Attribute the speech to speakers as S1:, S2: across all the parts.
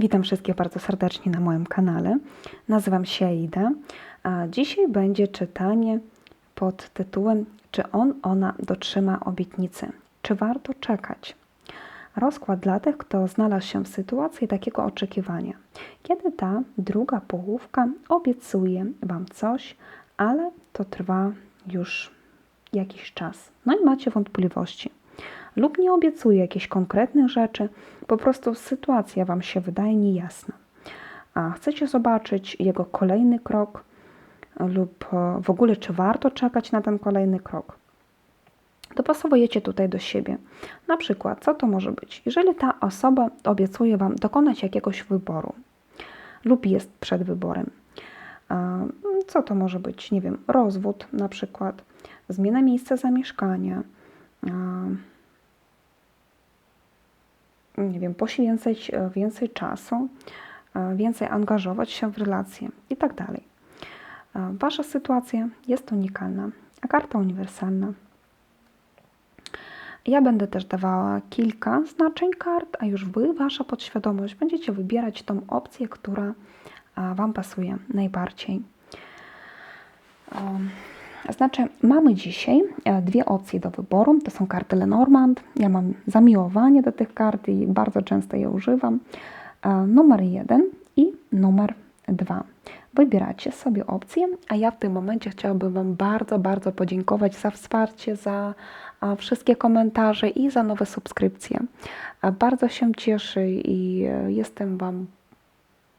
S1: Witam wszystkich bardzo serdecznie na moim kanale. Nazywam się Aida, a dzisiaj będzie czytanie pod tytułem Czy on, ona dotrzyma obietnicy? Czy warto czekać? Rozkład dla tych, kto znalazł się w sytuacji takiego oczekiwania, kiedy ta druga połówka obiecuje Wam coś, ale to trwa już jakiś czas. No i macie wątpliwości lub nie obiecuje jakichś konkretnych rzeczy, po prostu sytuacja Wam się wydaje niejasna. A chcecie zobaczyć jego kolejny krok, lub e, w ogóle czy warto czekać na ten kolejny krok. Dopasowujecie tutaj do siebie. Na przykład, co to może być? Jeżeli ta osoba obiecuje Wam dokonać jakiegoś wyboru lub jest przed wyborem, co to może być? Nie wiem, rozwód na przykład, zmiana miejsca zamieszkania, nie wiem, poświęcać e, więcej czasu, e, więcej angażować się w relacje i tak. E, wasza sytuacja jest unikalna, a karta uniwersalna. Ja będę też dawała kilka znaczeń kart, a już Wy, Wasza podświadomość, będziecie wybierać tą opcję, która Wam pasuje najbardziej. Znaczy, mamy dzisiaj e, dwie opcje do wyboru. To są karty Lenormand. Ja mam zamiłowanie do tych kart i bardzo często je używam. E, numer jeden i numer dwa. Wybieracie sobie opcję, a ja w tym momencie chciałabym Wam bardzo, bardzo podziękować za wsparcie, za wszystkie komentarze i za nowe subskrypcje. Bardzo się cieszę i e, jestem Wam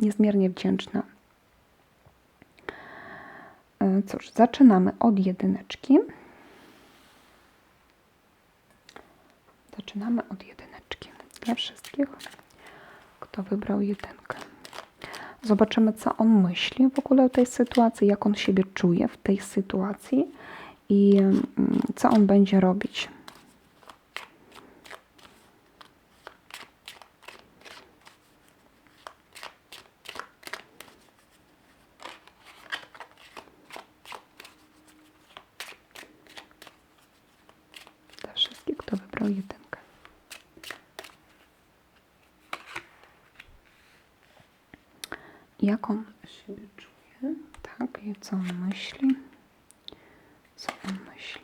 S1: niezmiernie wdzięczna. E, cóż, zaczynamy od jedyneczki. Zaczynamy od jedyneczki. Dla wszystkich, kto wybrał jedynkę. Zobaczymy, co on myśli w ogóle o tej sytuacji, jak on siebie czuje w tej sytuacji i mm, co on będzie robić. jedynkę. Jak on siebie czuje? Tak, i co on myśli? Co on myśli?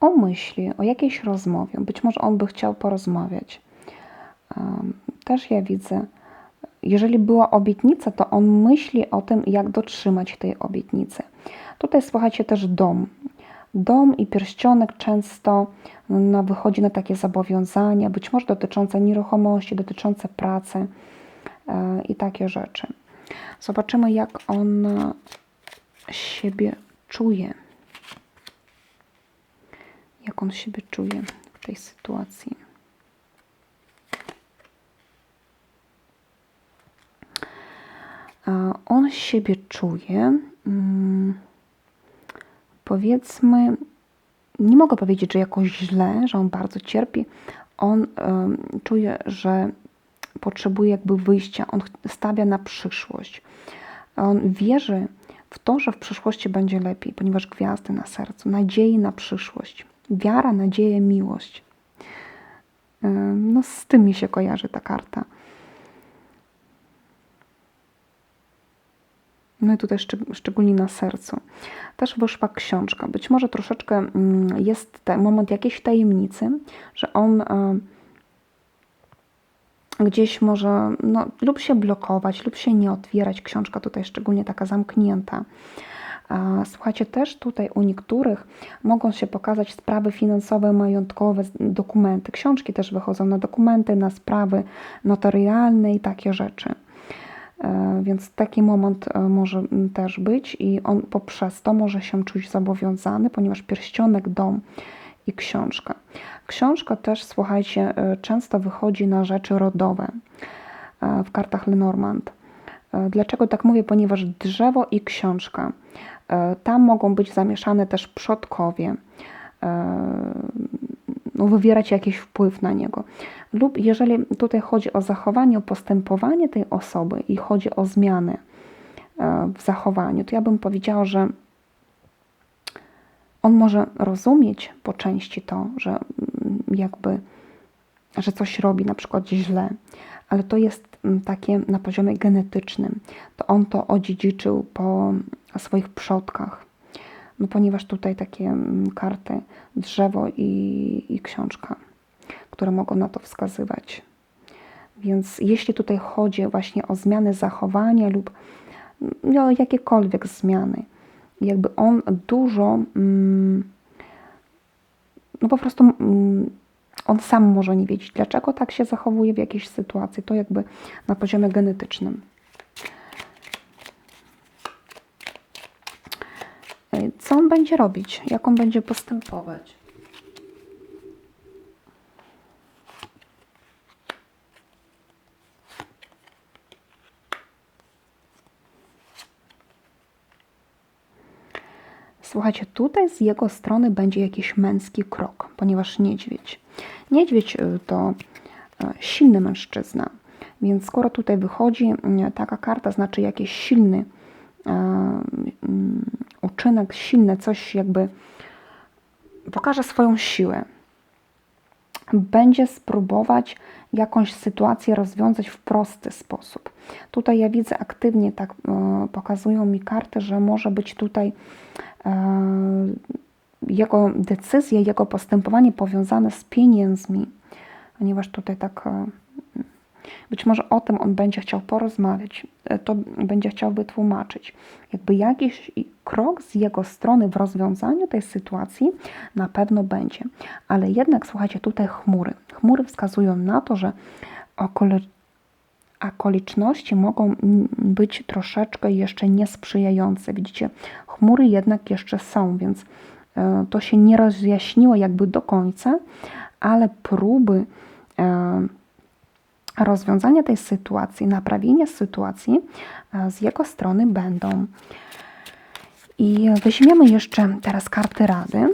S1: o myśli, o jakiejś rozmowie. Być może on by chciał porozmawiać. Też ja widzę jeżeli była obietnica, to on myśli o tym, jak dotrzymać tej obietnicy. Tutaj słuchajcie też dom. Dom i pierścionek często no, wychodzi na takie zobowiązania, być może dotyczące nieruchomości, dotyczące pracy yy, i takie rzeczy. Zobaczymy, jak on siebie czuje. Jak on siebie czuje w tej sytuacji. on siebie czuje, mm, powiedzmy, nie mogę powiedzieć, że jakoś źle, że on bardzo cierpi. On czuje, że potrzebuje jakby wyjścia, on stawia na przyszłość. On wierzy w to, że w przyszłości będzie lepiej, ponieważ gwiazdy na sercu, nadziei na przyszłość, wiara, nadzieja, miłość. No z tym mi się kojarzy ta karta. No i tutaj szczególnie na sercu. Też wyszła książka. Być może troszeczkę mm, jest ten moment jakiejś tajemnicy, że on e, gdzieś może no, lub się blokować, lub się nie otwierać. Książka tutaj szczególnie taka zamknięta. Słuchajcie, też tutaj u niektórych mogą się pokazać sprawy finansowe, majątkowe, dokumenty. Książki też wychodzą na dokumenty, na sprawy notarialne i takie rzeczy. E, więc taki moment e, może też być i on poprzez to może się czuć zobowiązany, ponieważ pierścionek, dom i książka. Książka też, słuchajcie, e, często wychodzi na rzeczy rodowe w kartach Lenormand. Dlaczego tak mówię? Ponieważ drzewo i książka, tam mogą być zamieszane też przodkowie, wywierać jakiś wpływ na niego. Lub jeżeli tutaj chodzi o zachowanie, o postępowanie tej osoby i chodzi o zmiany e, w zachowaniu, to ja bym powiedziała, że On może rozumieć po części to, że mm, jakby, że coś robi na przykład źle, ale to jest mm, takie na poziomie genetycznym. To on to odziedziczył po swoich przodkach. No ponieważ tutaj takie mm, karty drzewo i, i książka, które mogą na to wskazywać. Więc jeśli tutaj chodzi właśnie o zmiany zachowania lub no, jakiekolwiek zmiany, jakby on dużo, mm, no po prostu mm, on sam może nie wiedzieć, dlaczego tak się zachowuje w jakiejś sytuacji. To jakby na poziomie genetycznym. E, co on będzie robić? Jak on będzie postępować? Słuchajcie, tutaj z jego strony będzie jakiś męski krok, ponieważ niedźwiedź. Niedźwiedź y, to y, silny mężczyzna, więc skoro tutaj wychodzi y, taka karta, znaczy jakiś silny uczynek, silne coś jakby pokaże swoją siłę. Będzie spróbować jakąś sytuację rozwiązać w prosty sposób. Tutaj ja widzę aktywnie, tak pokazują mi karty, że może być tutaj E, jego decyzje, jego postępowanie powiązane z pieniędzmi, ponieważ tutaj tak e, być może o tym on będzie chciał porozmawiać, e, to będzie chciał wytłumaczyć. Jakby jakiś krok z jego strony w rozwiązaniu tej sytuacji na pewno będzie. Ale jednak, słuchajcie, tutaj chmury. Chmury wskazują na to, że okoliczności mogą być troszeczkę jeszcze niesprzyjające. Widzicie, chmury jednak jeszcze są, więc e, to się nie rozjaśniło jakby do końca, ale próby e, rozwiązania tej sytuacji, naprawienia sytuacji e, z jego strony będą. I weźmiemy jeszcze teraz karty rady.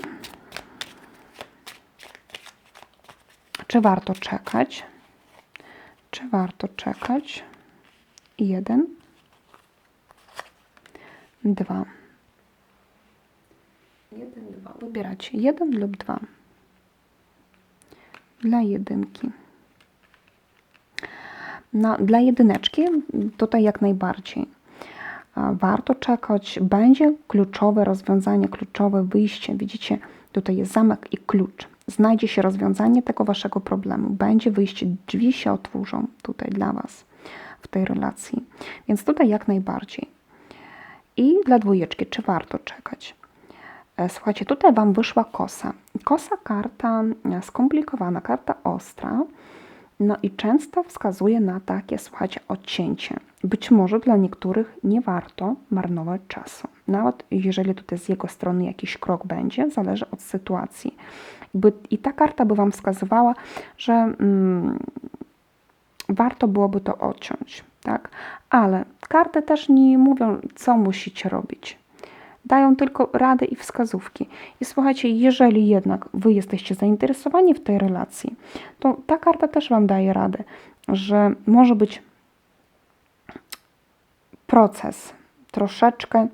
S1: Czy warto czekać? Czy warto czekać? Jeden, dwa. Jeden, dwa. Wybieracie jeden lub dwa. Dla jedynki. Dla jedyneczki tutaj jak najbardziej. Warto czekać. Będzie kluczowe rozwiązanie, kluczowe wyjście. Widzicie, tutaj jest zamek i klucz znajdzie się rozwiązanie tego waszego problemu. Będzie wyjście, drzwi się otworzą tutaj dla was w tej relacji. Więc tutaj jak najbardziej. I dla dwójeczki, czy warto czekać? E, słuchajcie, tutaj Wam wyszła kosa. Kosa karta e, skomplikowana, karta ostra, no i często wskazuje na takie, słuchajcie, odcięcie. Być może dla niektórych nie warto marnować czasu. Nawet jeżeli tutaj z jego strony jakiś krok będzie, zależy od sytuacji. I ta karta by Wam wskazywała, że mm, warto byłoby to odciąć, tak? Ale karty też nie mówią, co musicie robić. Dają tylko rady i wskazówki. I słuchajcie, jeżeli jednak Wy jesteście zainteresowani w tej relacji, to ta karta też Wam daje radę, że może być proces troszeczkę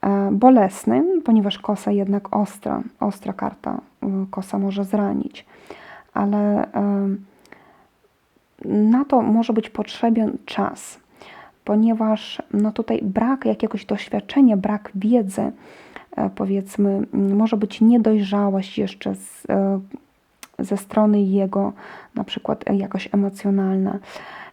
S1: e, bolesny, ponieważ kosa jednak ostra, ostra karta, kosa może zranić, ale e, na to może być potrzebny czas, ponieważ no tutaj brak jakiegoś doświadczenia, brak wiedzy, e, powiedzmy, może być niedojrzałość jeszcze z, ze strony jego, na przykład jakoś emocjonalna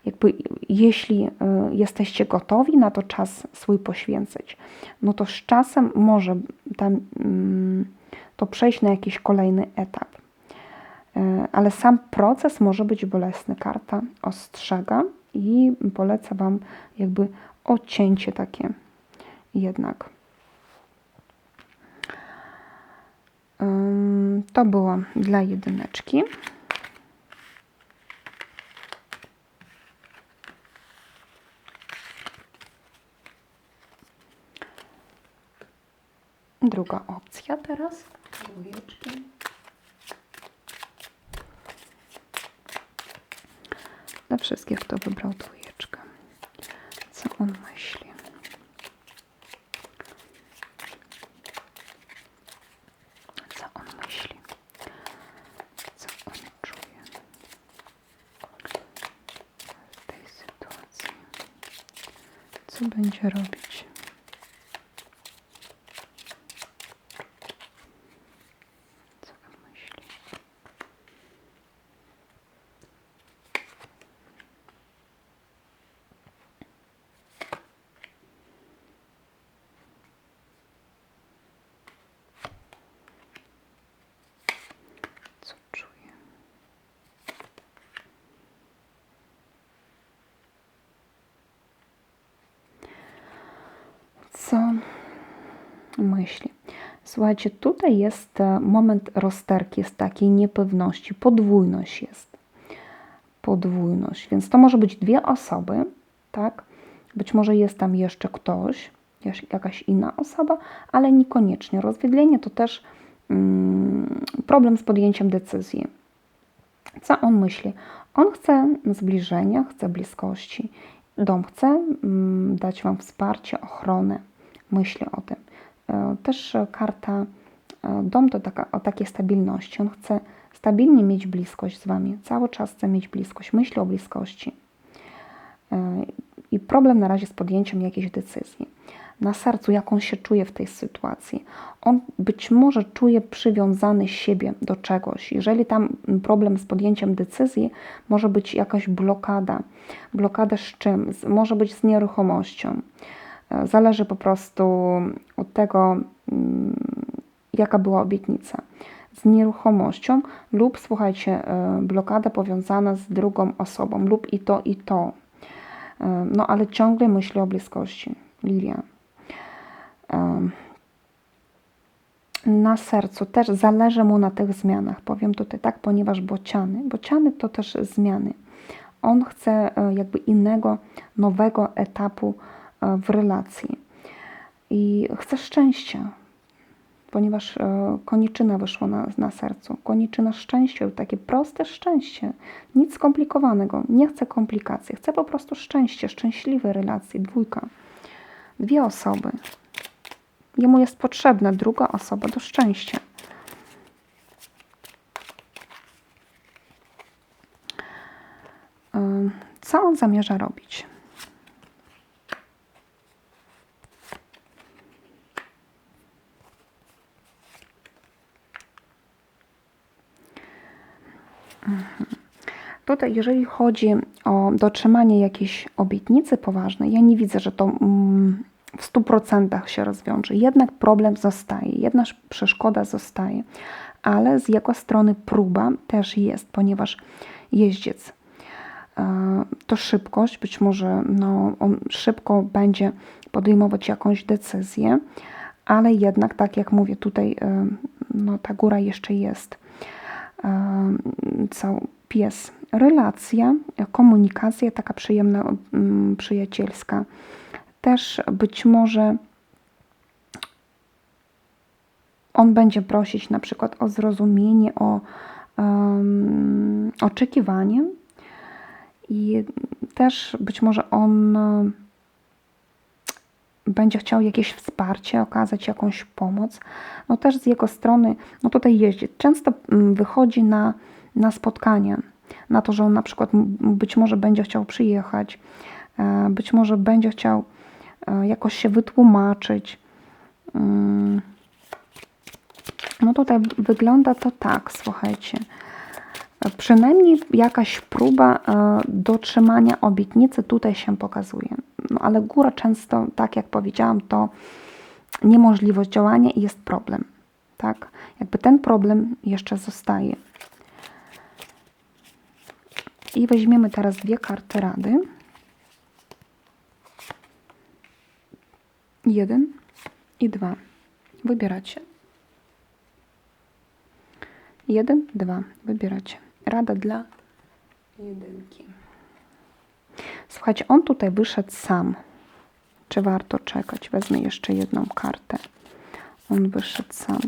S1: jakby jeśli e, jesteście gotowi na to czas swój poświęcić, no to z czasem może tam, mm, to przejść na jakiś kolejny etap. E, ale sam proces może być bolesny. Karta ostrzega i poleca Wam jakby odcięcie takie jednak. To było dla jedyneczki. Druga opcja teraz. Dwójeczki. wszystkich, kto wybrał dwójeczkę. Co on myśli? Co on myśli? Co on czuje w tej sytuacji? Co będzie robić? Myśli? Słuchajcie, tutaj jest e, moment rozterki, jest takiej niepewności, podwójność jest. Podwójność, więc to może być dwie osoby, tak? Być może jest tam jeszcze ktoś, jakaś inna osoba, ale niekoniecznie. Rozwydlenie to też mm, problem z podjęciem decyzji. Co on myśli? On chce zbliżenia, chce bliskości. Dom chce mm, dać Wam wsparcie, ochronę. Myśli o tym. E, Też karta e, dom to taka, o takiej stabilności. On chce stabilnie mieć bliskość z Wami. Cały czas chce mieć bliskość. Myśli o bliskości. E, I problem na razie z podjęciem jakiejś decyzji. Na sercu, jak on się czuje w tej sytuacji. On być może czuje przywiązany siebie do czegoś. Jeżeli tam problem z podjęciem decyzji, może być jakaś blokada. Blokada z czym? Może być z nieruchomością. E, Zależy po prostu od tego, mm, jaka była obietnica. Z nieruchomością lub, słuchajcie, e, blokada powiązana z drugą osobą lub i to, i to. E, No ale ciągle myśli o bliskości. Lilia. Em, Na sercu też zależy mu na tych zmianach. Powiem tutaj tak, ponieważ bociany. Bociany to też zmiany. On chce e, jakby innego, nowego etapu e, w relacji. I chce szczęścia, ponieważ e, koniczyna wyszła na, na sercu. Koniczyna szczęścia, takie proste szczęście, nic skomplikowanego. Nie chce komplikacji, chce po prostu szczęście, szczęśliwe relacje, dwójka. Dwie osoby. Jemu jest potrzebna druga osoba do szczęścia. Ym, Co on zamierza robić? Tutaj, jeżeli chodzi o dotrzymanie jakiejś obietnicy poważnej, ja nie widzę, że to mm, w 100% się rozwiąże. Jednak problem zostaje, jedna sz- przeszkoda zostaje, ale z jego strony próba też jest, ponieważ jeździec e, to szybkość, być może no, on szybko będzie podejmować jakąś decyzję, ale jednak, tak jak mówię, tutaj e, no, ta góra jeszcze jest. E, Co pies? Relacja, komunikacja taka przyjemna, przyjacielska. Też być może on będzie prosić na przykład o zrozumienie, o um, oczekiwanie i też być może on będzie chciał jakieś wsparcie, okazać jakąś pomoc. No też z jego strony, no tutaj jeździ. Często mm, wychodzi na, na spotkania, na to, że on na przykład być może będzie chciał przyjechać, e, być może będzie chciał e, jakoś się wytłumaczyć. Mm. No tutaj wygląda to tak, słuchajcie. Przynajmniej jakaś próba e, dotrzymania obietnicy tutaj się pokazuje. No ale góra często, tak jak powiedziałam, to niemożliwość działania i jest problem. Tak? Jakby ten problem jeszcze zostaje. I weźmiemy teraz dwie karty rady. Jeden i dwa. Wybieracie. Jeden, dwa. Wybieracie. Rada dla jedynki. Słuchajcie, on tutaj wyszedł sam. Czy warto czekać? Wezmę jeszcze jedną kartę. On wyszedł sam.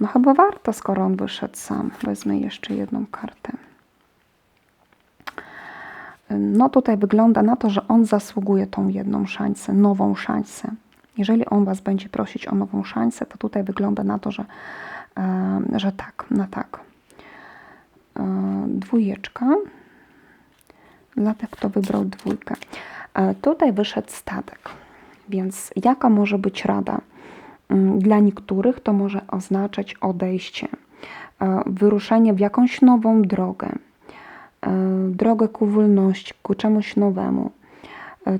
S1: No chyba warto, skoro on wyszedł sam. Wezmę jeszcze jedną kartę. No tutaj wygląda na to, że on zasługuje tą jedną szansę, nową szansę. Jeżeli on Was będzie prosić o nową szansę, to tutaj wygląda na to, że, e, że tak, na tak. E, dwójeczka. Dla tych, kto wybrał dwójkę. E, Tutaj wyszedł statek, więc jaka może być rada? Mm, Dla niektórych to może oznaczać odejście, e, wyruszenie w jakąś nową drogę, e, drogę ku wolności, ku czemuś nowemu.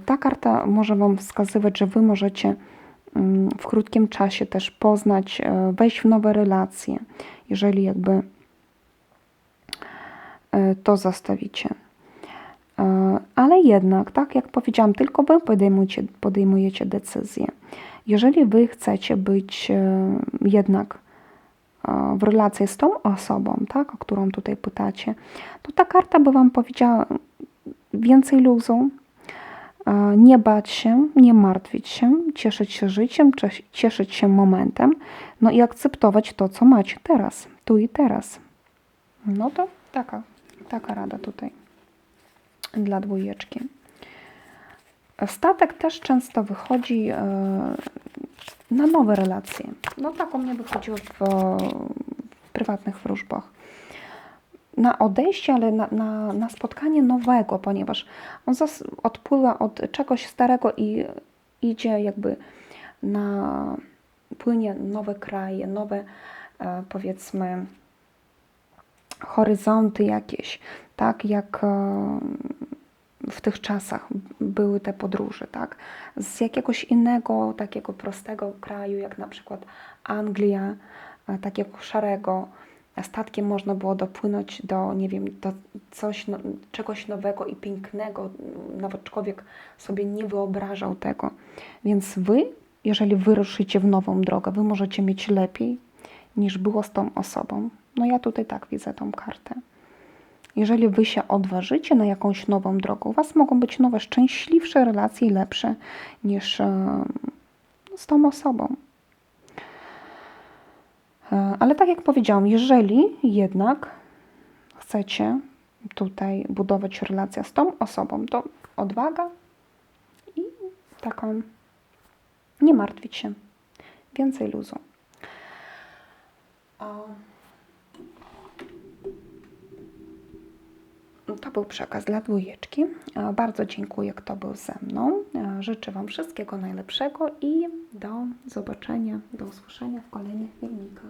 S1: Ta karta może Wam wskazywać, że Wy możecie mm, w krótkim czasie też poznać, wejść w nowe relacje, jeżeli jakby to zostawicie. Ale jednak, tak jak powiedziałam, tylko Wy podejmujecie, podejmujecie decyzję. Jeżeli Wy chcecie być e, jednak e, w relacji z tą osobą, tak, o którą tutaj pytacie, to ta karta by Wam powiedziała więcej luzu, e, nie bać się, nie martwić się, cieszyć się życiem, cies- cieszyć się momentem, no i akceptować to, co macie teraz, tu i teraz. No to taka, taka rada tutaj dla dwójeczki. Statek też często wychodzi e, na nowe relacje. No tak u mnie wychodziło w, w prywatnych wróżbach. Na odejście, ale na, na, na spotkanie nowego, ponieważ on zas, odpływa od czegoś starego i idzie jakby na płynie nowe kraje, nowe e, powiedzmy horyzonty jakieś, tak jak e, w tych czasach były te podróże, tak? Z jakiegoś innego, takiego prostego kraju, jak na przykład Anglia, e, takiego szarego, statkiem można było dopłynąć do, nie wiem, do coś, no, czegoś nowego i pięknego. Nawet człowiek sobie nie wyobrażał tego. Więc wy, jeżeli wyruszycie w nową drogę, wy możecie mieć lepiej niż było z tą osobą. No ja tutaj tak widzę tą kartę. Jeżeli wy się odważycie na jakąś nową drogę, u was mogą być nowe, szczęśliwsze relacje i lepsze niż e, z tą osobą. E, Ale tak jak powiedziałam, jeżeli jednak chcecie tutaj budować relację z tą osobą, to odwaga i taką nie martwić się. Więcej luzu. To był przekaz dla dwójeczki. E, Bardzo dziękuję, kto był ze mną. E, Życzę Wam wszystkiego najlepszego i do zobaczenia, do usłyszenia w kolejnych filmikach.